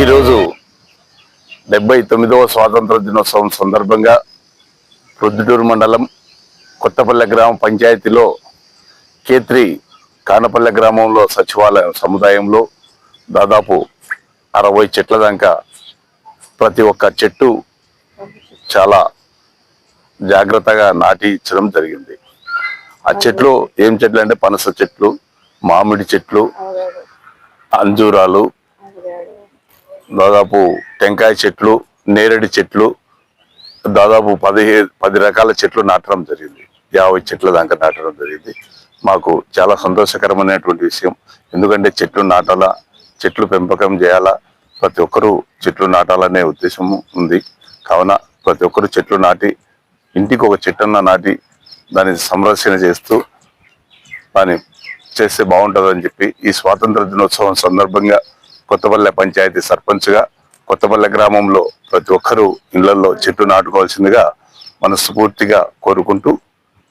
ఈరోజు డెబ్బై తొమ్మిదవ స్వాతంత్ర దినోత్సవం సందర్భంగా ప్రొద్దుటూరు మండలం కొత్తపల్లె గ్రామ పంచాయతీలో కేత్రి కానపల్లె గ్రామంలో సచివాలయం సముదాయంలో దాదాపు అరవై చెట్ల దాకా ప్రతి ఒక్క చెట్టు చాలా జాగ్రత్తగా నాటి ఇచ్చడం జరిగింది. ఆ చెట్లు ఏం చెట్లు అంటే పనస చెట్లు మామిడి చెట్లు అంజూరాలు దాదాపు టెంకాయ చెట్లు నేరేడు చెట్లు దాదాపు పదిహేను పది రకాల చెట్లు నాటడం జరిగింది. యాభై చెట్ల దాకా నాటడం జరిగింది. మాకు చాలా సంతోషకరమైనటువంటి విషయం. ఎందుకంటే చెట్లు నాటాలా చెట్లు పెంపకం చేయాలా ప్రతి ఒక్కరూ చెట్లు నాటాలనే ఉద్దేశం ఉంది. కావున ప్రతి ఒక్కరు చెట్లు నాటి ఇంటికి ఒక చెట్టున్న నాటి దాన్ని సంరక్షణ చేస్తూ దాన్ని చేస్తే బాగుంటుందని చెప్పి ఈ స్వాతంత్ర దినోత్సవం సందర్భంగా కొత్తపల్లె పంచాయతీ సర్పంచ్గా కొత్తపల్లె గ్రామంలో ప్రతి ఒక్కరూ ఇళ్ళలో చెట్టు నాటుకోవాల్సిందిగా మనస్ఫూర్తిగా కోరుకుంటూ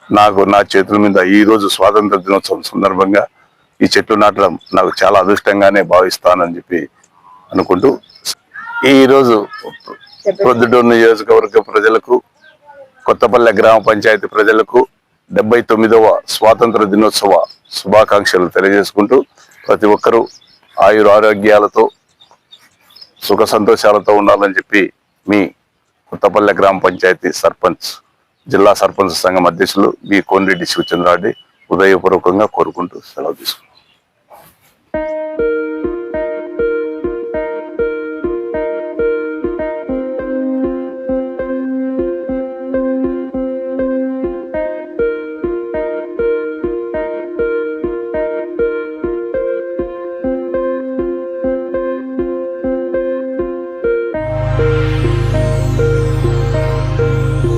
నాకు నా చేతుల మీద ఈరోజు స్వాతంత్ర దినోత్సవం సందర్భంగా ఈ చెట్లు నాటడం నాకు చాలా అదృష్టంగానే భావిస్తానని చెప్పి అనుకుంటూ ఈరోజు ప్రొద్దుటూరు నియోజకవర్గ ప్రజలకు కొత్తపల్లె గ్రామ పంచాయతీ ప్రజలకు డెబ్బై తొమ్మిదవ స్వాతంత్ర దినోత్సవ శుభాకాంక్షలు తెలియజేసుకుంటూ ప్రతి ఒక్కరూ ఆయుర ఆరోగ్యాలతో సుఖ సంతోషాలతో ఉండాలని చెప్పి మీ కొత్తపల్లె గ్రామ పంచాయతీ సర్పంచ్ జిల్లా సర్పంచ్ సంఘం అధ్యక్షులు బి. కోనిరెడ్డి శివచంద్రారెడ్డి ఉదయపూర్వకంగా కోరుకుంటూ సెలవు తీసుకుంటారు